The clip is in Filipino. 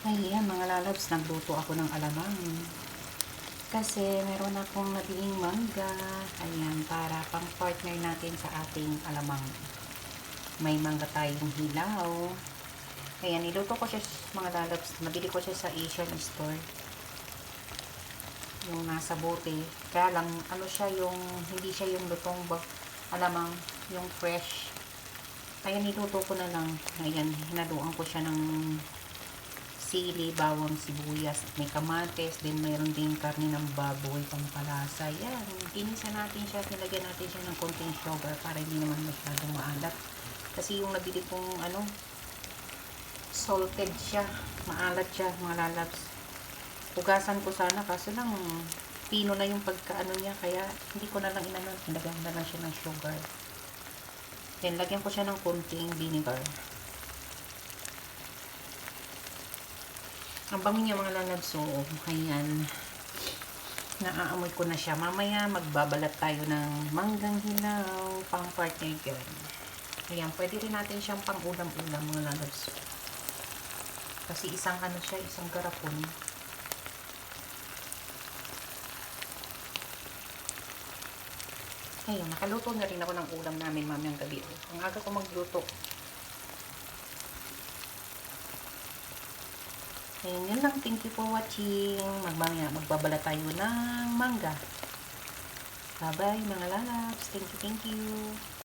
Ayan mga lalabs, nagluto ako ng alamang. Kasi meron akong nabiling mangga. Ayan, para pang partner natin sa ating alamang. May mangga tayong hilaw. Ayan, niluto ko siya mga lalabs. Nabili ko siya sa Asian store. Yung nasa bote. Kaya lang, ano siya yung, hindi siya yung lutong alamang, yung fresh. Kaya niluto ko na lang. Ayan, hinaluan ko siya ng sili, bawang, sibuyas, may kamates, din mayroon din karne ng baboy, pampalasa. Yan, kinisa natin siya, nilagyan natin siya ng konting sugar para hindi naman masyadong maalat. Kasi yung nabili kong ano, salted siya, maalat siya, mga lalabs. Hugasan ko sana, kaso lang, pino na yung pagkaano niya, kaya hindi ko na lang inano, nilagyan na lang siya ng sugar. Then, lagyan ko siya ng konting vinegar. Ang bango niya mga lalabs, so, ayan. Naaamoy ko na siya. Mamaya, magbabalat tayo ng manggang hilaw, pang partner dyan. Ayan, pwede rin natin siyang pang ulam-ulam mga lalabs. Kasi isang ano siya, isang garapon. Ayun, nakaluto na rin ako ng ulam namin mamayang gabi. Ang aga ko magluto. Ayun, yun lang. Thank you for watching. Magmamaya, magbabala tayo ng mangga. Bye-bye mga lalabs. Thank you, thank you.